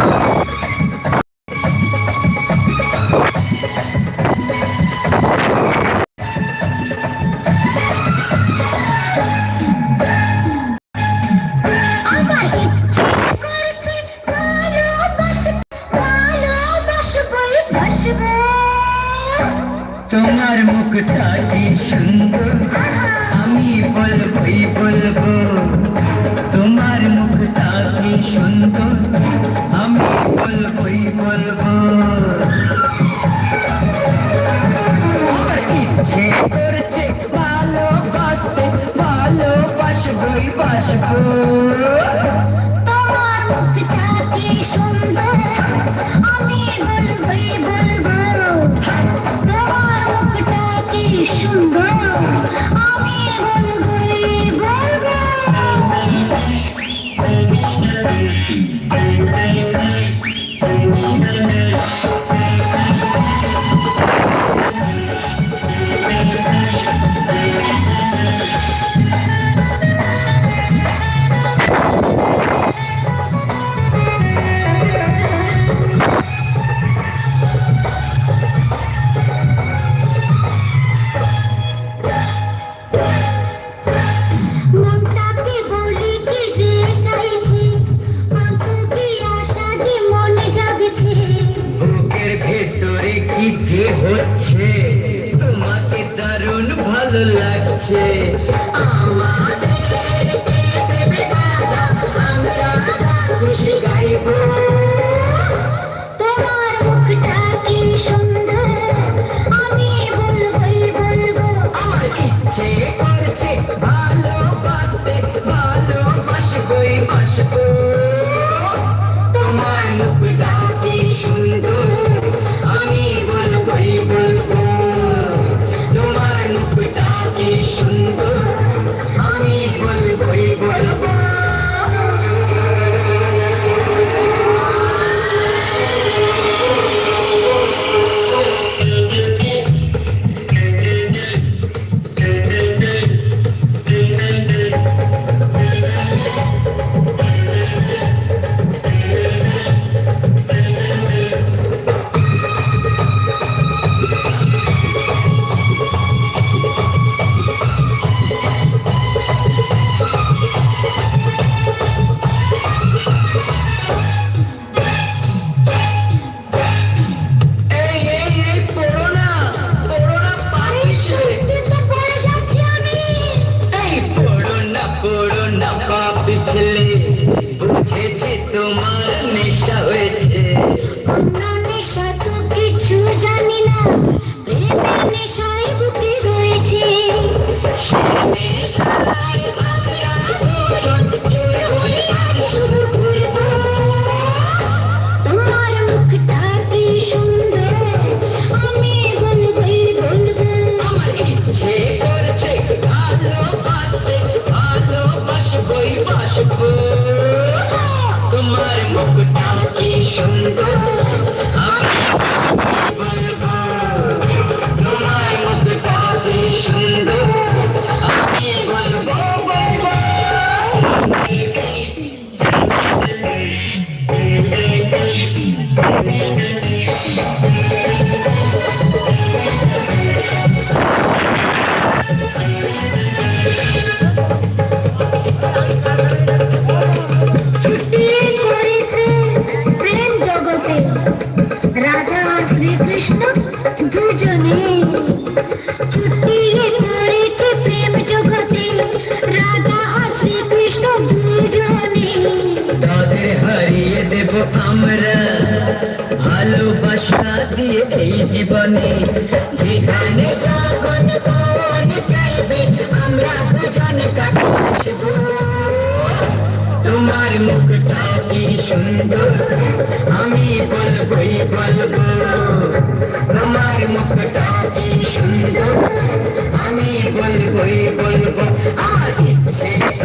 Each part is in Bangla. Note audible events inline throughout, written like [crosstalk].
Ugh. [laughs] হচ্ছে তোমার তোমার মুখটা কি সুন্দর? আমি বলবই, বলব। তোমার মুখটা কি সুন্দর? আমি বলবই, বলব। আমার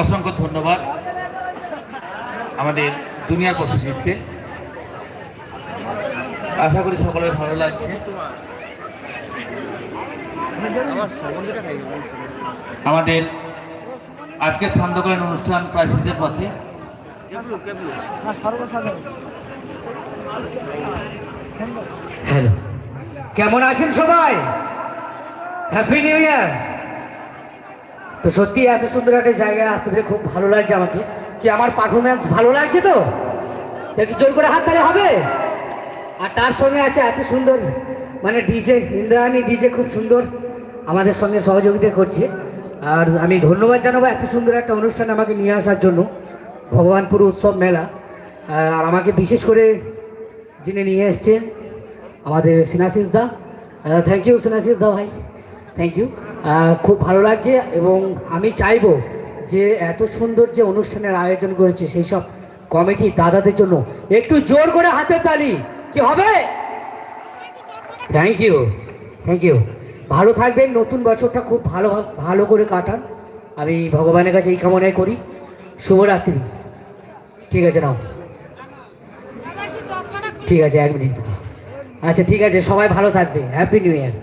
অসংখ্য ধন্যবাদ আমাদের জুনিয়র প্রসেনজিৎকে আশা করি সকলের ভালো লাগছে। আমাদের আজকের সান্ধ্যকালীন অনুষ্ঠান প্রায় শেষের পথে। হ্যালো। কেমন আছেন সবাই? হ্যাপি নিউ ইয়ার তো সত্যি এত সুন্দর একটা জায়গায় আসতে পেরে খুব ভালো লাগছে আমাকে। কি আমার পারফরমেন্স ভালো লাগছে তো? একটু জোর করে হাত তালে হবে? আর তার সঙ্গে আছে এত সুন্দর মানে ডিজে ইন্দ্রাণী ডিজে খুব সুন্দর, আমাদের সঙ্গে সহযোগিতা করছে। আর আমি ধন্যবাদ জানাব এত সুন্দর একটা অনুষ্ঠান আমাকে নিয়ে আসার জন্য, ভগবানপুর উৎসব মেলা। আর আমাকে বিশেষ করে যিনি নিয়ে এসছেন, আমাদের সিনাসিস দা। থ্যাংক ইউ সিনাসিস দা ভাই থ্যাংক ইউ খুব ভালো লাগছে এবং আমি চাইব যে এত সুন্দর যে অনুষ্ঠানের আয়োজন করেছে সেই সব কমিটি দাদাদের জন্য, একটু জোর করে হাতে তালি, কি হবে? থ্যাংক ইউ থ্যাংক ইউ ভালো থাকবেন, নতুন বছরটা খুব ভালো ভালো করে কাটান। আমি ভগবানের কাছে এই কামনাই করি। শুভরাত্রি। ঠিক আছে, নাও। ঠিক আছে এক মিনিট। আচ্ছা ঠিক আছে সবাই ভালো থাকবে। হ্যাপি নিউ ইয়ার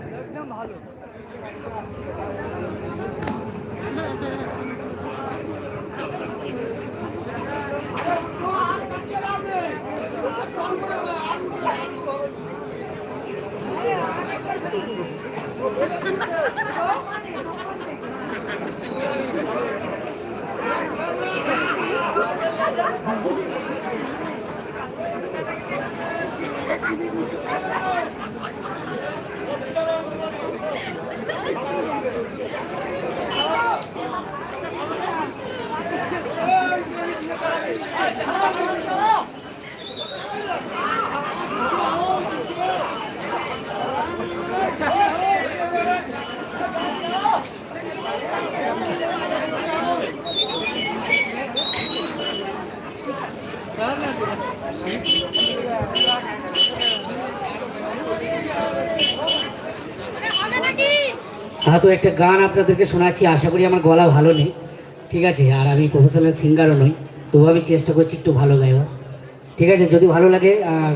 তো একটা গান আপনাদেরকে শোনাচ্ছি, আশা করি আমার গলা ভালো নেই। ঠিক আছে, আর আমি প্রফেশনাল সিঙ্গারও নই, তবু আমি চেষ্টা করছি একটু ভালো গাইবার। ঠিক আছে, যদি ভালো লাগে, আর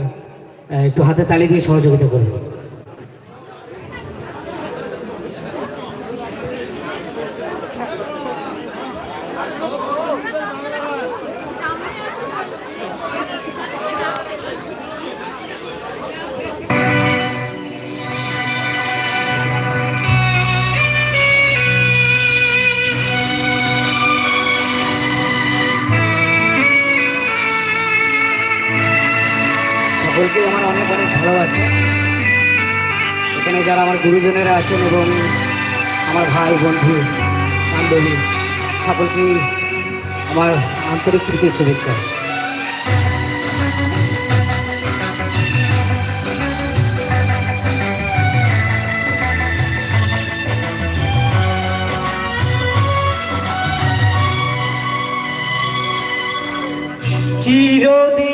একটু হাতে তালি দিয়ে সহযোগিতা করবে গুরুজনেরা আছেন এবং আমার ভাই বন্ধু বান্ধবী সকলকে আমার আন্তরিক প্রীতির শুভেচ্ছা। চিরদিনই